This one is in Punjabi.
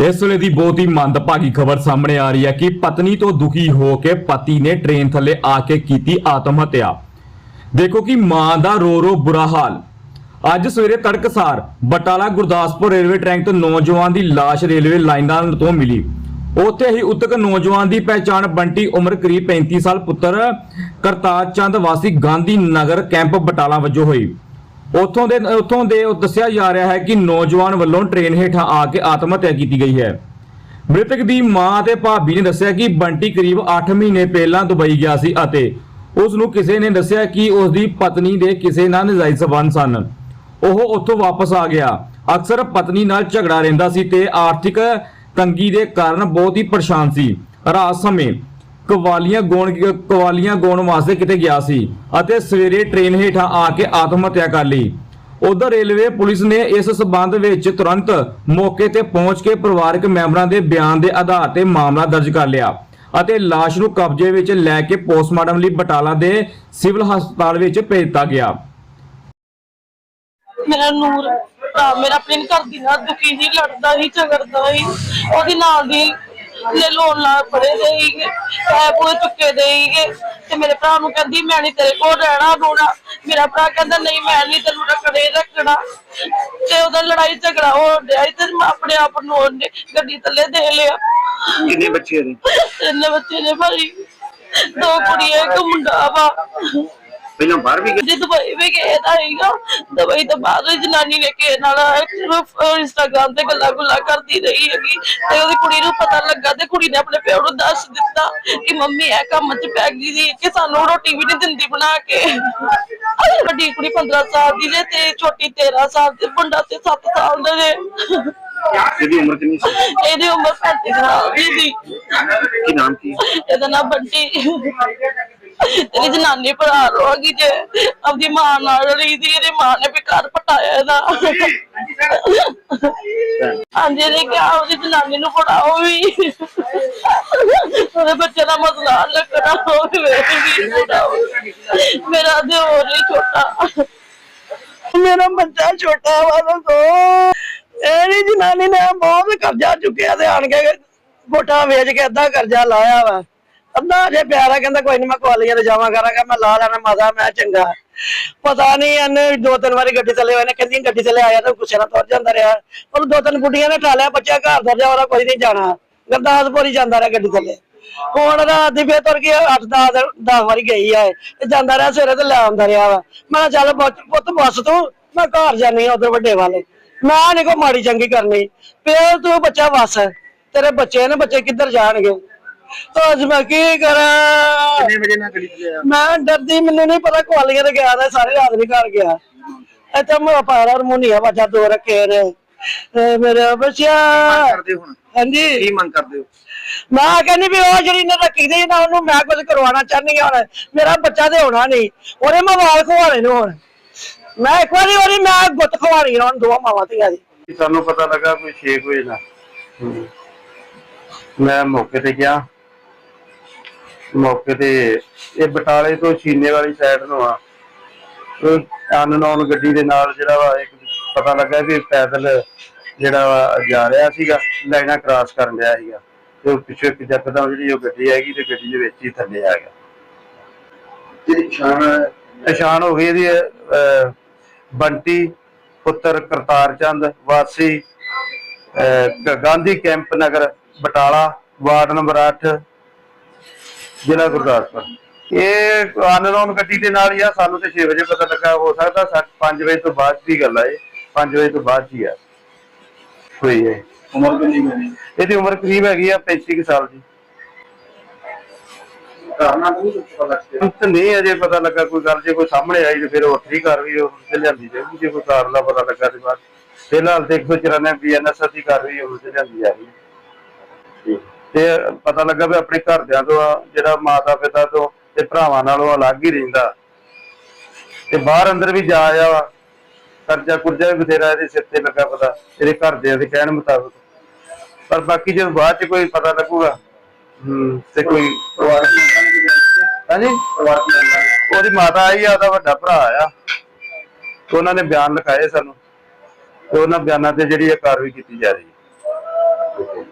ਇਸ ਵੇਲੇ ਦੀ ਬਹੁਤ ਹੀ ਮੰਦਭਾਗੀ ਖਬਰ ਸਾਹਮਣੇ ਆ ਰਹੀ ਹੈ ਕਿ ਪਤਨੀ ਤੋਂ ਦੁਖੀ ਹੋ ਕੇ ਪਤੀ ਨੇ ਟ੍ਰੇਨ ਥੱਲੇ ਆ ਕੇ ਕੀਤੀ ਆਤਮ ਹੱਤਿਆ। ਦੇਖੋ ਕਿ ਮਾਂ ਦਾ ਰੋ ਰੋ ਬੁਰਾ ਹਾਲ। ਅੱਜ ਸਵੇਰੇ ਤੜਕਸਾਰ ਬਟਾਲਾ ਗੁਰਦਾਸਪੁਰ ਰੇਲਵੇ ਟਰੈਕ ਤੋਂ ਨੌਜਵਾਨ ਦੀ ਲਾਸ਼ ਰੇਲਵੇ ਲਾਈਨਾਂ ਤੋਂ ਮਿਲੀ। ਉੱਥੇ ਹੀ ਉਤਕ ਨੌਜਵਾਨ ਦੀ ਪਹਿਚਾਣ ਬੰਟੀ ਉਮਰ ਕਰੀਬ 35 ਸਾਲ ਪੁੱਤਰ ਕਰਤਾਰ ਚੰਦ ਵਾਸੀ ਗਾਂਧੀ ਨਗਰ ਕੈਂਪ ਬਟਾਲਾ ਵਜੋਂ ਹੋਈ। ਉੱਥੋਂ ਦੇ ਉੱਥੋਂ ਦੇ ਦੱਸਿਆ ਜਾ ਰਿਹਾ ਹੈ ਕਿ ਨੌਜਵਾਨ ਵੱਲੋਂ ਟ੍ਰੇਨ ਹੇਠਾਂ ਆ ਕੇ ਆਤਮ ਹੱਤਿਆ ਕੀਤੀ ਗਈ ਹੈ। ਮ੍ਰਿਤਕ ਦੀ ਮਾਂ ਤੇ ਭਾਬੀ ਨੇ ਦੱਸਿਆ ਕਿ ਬੰਟੀ ਕਰੀਬ 8 ਮਹੀਨੇ ਪਹਿਲਾਂ ਦੁਬਈ ਗਿਆ ਸੀ ਅਤੇ ਉਸ ਨੂੰ ਕਿਸੇ ਨੇ ਦੱਸਿਆ ਕਿ ਉਸ ਦੀ ਪਤਨੀ ਦੇ ਕਿਸੇ ਨਾਲ ਨਜਾਇਜ਼ ਸਬੰਧ ਸਨ। ਉਹ ਉੱਥੋਂ ਵਾਪਸ ਆ ਗਿਆ। ਅਕਸਰ ਪਤਨੀ ਨਾਲ ਝਗੜਾ ਰਹਿੰਦਾ ਸੀ ਤੇ ਆਰਥਿਕ ਤੰਗੀ ਦੇ ਕਾਰਨ ਬਹੁਤ ਹੀ ਪਰੇਸ਼ਾਨ ਸੀ। ਰਾਤ ਸਮੇਂ ਕਵਾਲੀਆਂ ਗਾਉਣ ਕਵਾਲੀਆਂ ਗਾਉਣ ਵਾਸਤੇ ਕਿਤੇ ਗਿਆ ਸੀ ਅਤੇ ਸਵੇਰੇ ਟ੍ਰੇਨ ਹੇਠਾਂ ਆ ਕੇ ਆਤਮ ਹੱਤਿਆ ਕਰ ਲਈ। ਉਧਰ ਰੇਲਵੇ ਪੁਲਿਸ ਨੇ ਇਸ ਸਬੰਧ ਵਿੱਚ ਤੁਰੰਤ ਮੌਕੇ ਤੇ ਪਹੁੰਚ ਕੇ ਪਰਿਵਾਰਕ ਮੈਂਬਰਾਂ ਦੇ ਬਿਆਨ ਦੇ ਆਧਾਰ ਤੇ ਮਾਮਲਾ ਦਰਜ ਕਰ ਲਿਆ ਅਤੇ ਲਾਸ਼ ਨੂੰ ਕਬਜ਼ੇ ਵਿੱਚ ਲੈ ਕੇ ਪੋਸਟਮਾਰਟਮ ਲਈ ਬਟਾਲਾ ਦੇ ਸਿਵਲ ਹਸਪਤਾਲ ਵਿੱਚ ਭੇਜ ਦਿੱਤਾ ਗਿਆ। ਮੇਰਾ ਨੂਰ ਮੇਰਾ ਆਪਣੇ ਘਰ ਦੀ ਨਾਲ ਦੁਖੀ ਸੀ, ਲੜਦਾ ਸੀ, ਝਗੜਦਾ ਸੀ, ਉਹਦੀ ਨਾਲ ਦੀ ਲੈ ਲੋਨ ਲਾ ਪੜੇ ਦੇਈਗੇ ਐ ਪੂਰੇ ਚੁੱਕੇ ਦੇਈਗੇ ਤੇ ਮੇਰੇ ਭਰਾ ਨੂੰ ਕਹਿੰਦੀ ਮੈਂ ਨਹੀਂ ਤੇਰੇ ਕੋਲ ਰਹਿਣਾ ਰੋਣਾ। ਮੇਰਾ ਭਰਾ ਕਹਿੰਦਾ ਨਹੀਂ ਮੈਂ ਨਹੀਂ ਤੈਨੂੰ ਰੱਖਣੇ ਰੱਖਣਾ। ਤੇ ਉਹਦਾ ਲੜਾਈ ਝਗੜਾ ਹੋ ਰਿਹਾ ਤੇ ਮੈਂ ਆਪਣੇ ਆਪ ਨੂੰ ਉਹਨੇ ਗੱਡੀ ਥੱਲੇ ਦੇ ਲਿਆ। ਕਿੰਨੇ ਬੱਚੇ ਨੇ ਤਿੰਨ ਬੱਚੇ ਨੇ ਭਾਈ। ਦੋ ਕੁੜੀਆਂ ਇੱਕ ਮੁੰਡਾ ਵਾ। ਪਹਿਲਾਂ ਬਾਹਰ ਵੀ ਗਏ? ਜੇ ਦੁਬਈ ਵੀ ਗਏ ਤਾਂ ਹੈਗਾ ਦੁਬਈ ਤੋਂ ਬਾਅਦ ਉਹ ਜਨਾਨੀ ਨੇ ਕਿਸੇ ਨਾਲ ਇੰਸਟਾਗ੍ਰਾਮ ਤੇ ਗੱਲਾਂ ਗੁੱਲਾਂ ਕਰਦੀ ਰਹੀ ਹੈਗੀ। ਤੇ ਉਹਦੀ ਕੁੜੀ ਨੂੰ ਪਤਾ ਲੱਗਾ ਤੇ ਕੁੜੀ ਨੇ ਆਪਣੇ ਪਿਓ ਨੂੰ ਦੱਸ ਦਿੱਤਾ ਕਿ ਮੰਮੀ ਇਹ ਕੰਮ 'ਚ ਪੈ ਗਈ ਸੀ ਕਿ ਸਾਨੂੰ ਰੋਟੀ ਵੀ ਨਹੀਂ ਦਿੰਦੀ ਬਣਾ ਕੇ। ਵੱਡੀ ਕੁੜੀ 15 ਸਾਲ ਦੀ ਜੇ ਤੇ ਛੋਟੀ 13 ਸਾਲ ਦੀ ਮੁੰਡਾ ਤੇ 7 ਸਾਲ ਦਾ ਜੇ। ਇਹਦੀ ਉਮਰ ਕਿੰਨੀ ਸੀ? ਇਹਦੀ ਉਮਰ 35 ਸਾਲ ਦੀ ਸੀ। ਕੀ ਨਾਮ ਕੀ? ਇਹਦਾ ਨਾਮ ਬੰਟੀ। ਤੇਰੀ ਜਨਾਨੀ ਭਰਾ ਰੋਗੀ ਜੇ, ਆਪਦੀ ਮਾਂ ਨਾਲ ਰਹੀ ਸੀ, ਇਹਦੀ ਮਾਂ ਨੇ ਵੀ ਘਰ ਪਟਾਇਆ ਇਹਦਾ। ਹਾਂਜੀ ਨੇ ਕਿਹਾ ਉਹਦੀ ਜਨਾਨੀ ਨੂੰ ਪੜਾਓ ਵੀ। ਉਹਦੇ ਬੱਚੇ ਦਾ ਮਸਲਾ ਹੱਲ ਕਰਾਓ ਵੀ ਪੜਾਓ ਮੇਰਾ ਦਿਓਰ ਹੀ ਛੋਟਾ। ਮੇਰਾ ਬੱਚਾ ਛੋਟਾ ਵਾ ਦੋ ਇਹਦੀ ਜਨਾਨੀ ਨੇ ਬਹੁਤ ਕਰਜ਼ਾ ਚੁੱਕਿਆ ਤੇ ਆਣ ਕੇ ਗੋਟਾ ਵੇਚ ਕੇ ਅੱਧਾ ਕਰਜ਼ਾ ਲਾਇਆ ਵਾ। ਅੱਧਾ ਜੇ ਪਿਆਰਾ ਕਹਿੰਦਾ ਕੋਈ ਨਹੀਂ ਮੈਂ ਕਾਲਜ ਤੇ ਜਾਵਾਂ ਕਰਾਂਗਾ, ਮੈਂ ਲਾ ਲੈਣਾ ਮਜ਼ਾ ਮੈਂ ਚੰਗਾ। ਪਤਾ ਨਹੀਂ ਇਹਨੇ ਦੋ ਤਿੰਨ ਵਾਰੀ ਗੱਡੀ ਥੱਲੇ ਉਹਨੇ ਕਹਿੰਦੀ ਗੱਡੀ ਥੱਲੇ ਆਇਆ ਤਾਂ ਗੁੱਸੇ ਨਾਲ ਤੁਰ ਜਾਂਦਾ ਰਿਹਾ। ਉਹ ਦੋ ਤਿੰਨ ਗੁੱਡੀਆਂ ਨੇ ਠਾਲਿਆ ਬੱਚਾ ਘਰ ਤੁਰ ਜਾ ਉਹਦਾ ਕੋਈ ਨਹੀਂ ਜਾਣਾ। ਗੁਰਦਾਸਪੁਰ ਹੀ ਜਾਂਦਾ ਰਿਹਾ ਗੱਡੀ ਥੱਲੇ। ਹੁਣ ਰਾਤ ਦੀ ਫੇਰ ਤੁਰ ਕੇ 8 10 10 ਵਾਰੀ ਗਈ ਆ ਤੇ ਜਾਂਦਾ ਰਿਹਾ ਸਵੇਰੇ ਤੇ ਲੈ ਆਉਂਦਾ ਰਿਹਾ ਵਾ। ਮੈਂ ਕਿਹਾ ਚੱਲ ਪੁੱਤ ਬੱਸ ਤੂੰ, ਮੈਂ ਘਰ ਜਾਨੀ ਆ ਉਧਰ ਵੱਡੇ ਵਾਲੇ। ਮੈਂ ਨਹੀਂ ਕੋ ਮਾੜੀ ਚੰਗੀ ਕਰਨੀ। ਫੇਰ ਤੂੰ ਬੱਚਾ ਵਸ ਤੇਰੇ ਬੱਚੇ ਨੇ ਬੱਚੇ ਕਿੱਧਰ ਜਾਣਗੇ? ਤਾਂ ਅੱਜ ਮੈਂ ਕੀ ਕਰਾਂ? ਕਿੰਨੇ ਵਜੇ ਨਾਲ ਤੇ ਆਇਆ ਮੈਂ ਡਰਦੀ ਮੈਨੂੰ ਨਹੀਂ ਪਤਾ ਕੁਆਲੀਆਂ ਤੇ ਗਿਆ ਤਾਂ ਸਾਰੀ ਰਾਤ ਨਹੀਂ ਘਰ ਗਿਆ। ਇੱਥੇ ਮੇਰਾ ਪਾਰਾ ਰਮੋਨੀਆ ਬੱਚਾ ਦੋ ਰੱਖੇ ਨੇ। ਤੇ ਮੇਰੇ ਬੱਚਿਆ। ਕਰਦੇ ਹੁਣ? ਹਾਂਜੀ। ਕੀ ਮੰਗ ਕਰਦੇ ਹੋ? ਮੈਂ ਕਹਿੰਦੀ ਵੀ ਉਹ ਜਿਹੜੀ ਨੇ ਰੱਖੀ ਦੀ ਨਾ ਉਹਨੂੰ ਮੈਂ ਕੁਝ ਕਰਵਾਉਣਾ ਚਾਹਨੀ ਹਾਂ ਹੁਣ। ਮੇਰਾ ਬੱਚਾ ਤੇ ਹੋਣਾ ਨਹੀਂ। ਉਹਨੇ ਮੈਂ ਵਾਲ ਖਵਾਣੇ ਨੂੰ ਹੁਣ। ਮੈਂ ਇੱਕ ਵਾਰੀ ਉਹਦੀ ਮੈਂ ਗੁੱਤ ਖਵਾਣੀ ਹੁਣ ਦੋਵਾਂ ਮਾਵਾਂ ਧੀਆਂ ਦੀ। ਸਾਨੂੰ ਪਤਾ ਲੱਗਾ ਕੋਈ 6 ਵਜੇ ਦਾ। ਮੈਂ ਮੌਕੇ ਤੇ ਗਿਆ। ਮੌਕੇ ਤੇ ਇਹ ਬਟਾਲੇ ਤੋਂ ਛੀਨੇ ਵਾਲੀ ਸਾਈਡ ਨੂੰ ਆ। ਅਨਨੋਨ ਗੱਡੀ ਦੇ ਨਾਲ ਜਿਹੜਾ ਵਾ ਇੱਕ ਪਤਾ ਲੱਗਾ ਵੀ ਪੈਦਲ ਜਿਹੜਾ ਵਾ ਜਾ ਰਿਹਾ ਸੀਗਾ ਲਾਈਨਾਂ ਕ੍ਰਾਸ ਕਰਨ ਰਿਹਾ ਸੀਗਾ। ਤੇ ਪਿੱਛੇ ਇੱਕ ਜੱਕਦਮ ਜਿਹੜੀ ਉਹ ਗੱਡੀ ਹੈਗੀ ਤੇ ਗੱਡੀ ਦੇ ਵਿੱਚ ਹੀ ਥੱਲੇ ਆ ਗਿਆ। ਜਿਹੜੀ ਪਛਾਣ ਪਛਾਣ ਹੋ ਗਈ ਇਹਦੀ ਬੰਟੀ ਪੁੱਤਰ ਕਰਤਾਰ ਚੰਦ ਵਾਸੀ Gandhi camp Nagar Batala ward number 8 ਜ਼ਿਲ੍ਹਾ ਗੁਰਦਾਸਪੁਰ। ਇਹ ਅਨਨੋਨ ਗੱਡੀ ਦੇ ਨਾਲ ਹੀ ਆ ਸਾਨੂੰ ਤੇ 6 ਵਜੇ ਪਤਾ ਲੱਗਾ ਹੋ ਸਕਦਾ 5 ਵਜੇ ਤੋਂ ਬਾਅਦ ਦੀ ਗੱਲ ਆ ਇਹ। 5 ਵਜੇ ਤੋਂ ਬਾਅਦ ਹੀ ਆ। ਹੋਈ ਹੈ ਉਮਰ ਕਿੰਨੀ ਹੈ ਇਹਦੀ ਉਮਰ ਕਰੀਬ ਹੈਗੀ ਆ 35 ਕੁ ਸਾਲ ਦੀ। ਕਾਰਨਾਂ ਨਹੀਂ ਪਤਾ ਲੱਗਦਾ ਨਹੀਂ ਅਜੇ ਪਤਾ ਲੱਗਾ ਕੋਈ ਗੱਲ ਜੇ ਕੋਈ ਸਾਹਮਣੇ ਆਈ ਤੇ ਫਿਰ ਉਹ ਵੱਖਰੀ ਕਾਰਵਾਈ ਉਹ ਤੇ ਜਾਊਗੀ ਜੇ ਕੋਈ ਕਾਰਨ ਦਾ ਪਤਾ ਲੱਗਾ ਤੇ ਬਾਅਦ। ਫਿਲਹਾਲ ਤੇ 194 ਬੀਐਨਐਸ ਦੀ ਕਾਰਵਾਈ ਉਹ ਤੇ ਲਿਆਂਦੀ ਜਾ ਰਹੀ ਹੈ। ਤੇ ਪਤਾ ਲੱਗਾ ਵੀ ਆਪਣੇ ਘਰਦਿਆਂ ਤੋਂ ਜਿਹੜਾ ਮਾਤਾ ਪਿਤਾ ਤੋਂ ਤੇ ਭਰਾਵਾਂ ਨਾਲੋਂ ਅਲੱਗ ਹੀ ਰਹਿੰਦਾ। ਤੇ ਬਾਹਰ ਅੰਦਰ ਵੀ ਜਾ ਆਇਆ ਕਰਜ਼ਾ ਕੁਰਜ਼ਾ ਵੀ ਬਥੇਰਾ ਇਹਦੇ ਸਿਰ ਤੇ ਲੱਗਾ ਪਤਾ, ਇਹਦੇ ਘਰਦਿਆਂ ਦੇ ਕਹਿਣ ਮੁਤਾਬਕ। ਪਰ ਬਾਕੀ ਜਦੋਂ ਬਾਅਦ ਚ ਕੋਈ ਪਤਾ ਲੱਗੂਗਾ, ਹੂੰ, ਤੇ ਕੋਈ ਪਰਿਵਾਰ ਹਾਂਜੀ? ਉਹਦੀ ਮਾਤਾ ਆਈ ਆ, ਉਹਦਾ ਵੱਡਾ ਭਰਾ ਆ ਤੇ ਉਹਨਾਂ ਨੇ ਬਿਆਨ ਲਿਖਾਏ ਸਾਨੂੰ। ਤੇ ਉਹਨਾਂ ਬਿਆਨਾਂ ਤੇ ਜਿਹੜੀ ਇਹ ਕਾਰਵਾਈ ਕੀਤੀ ਜਾ ਰਹੀ ਹੈ।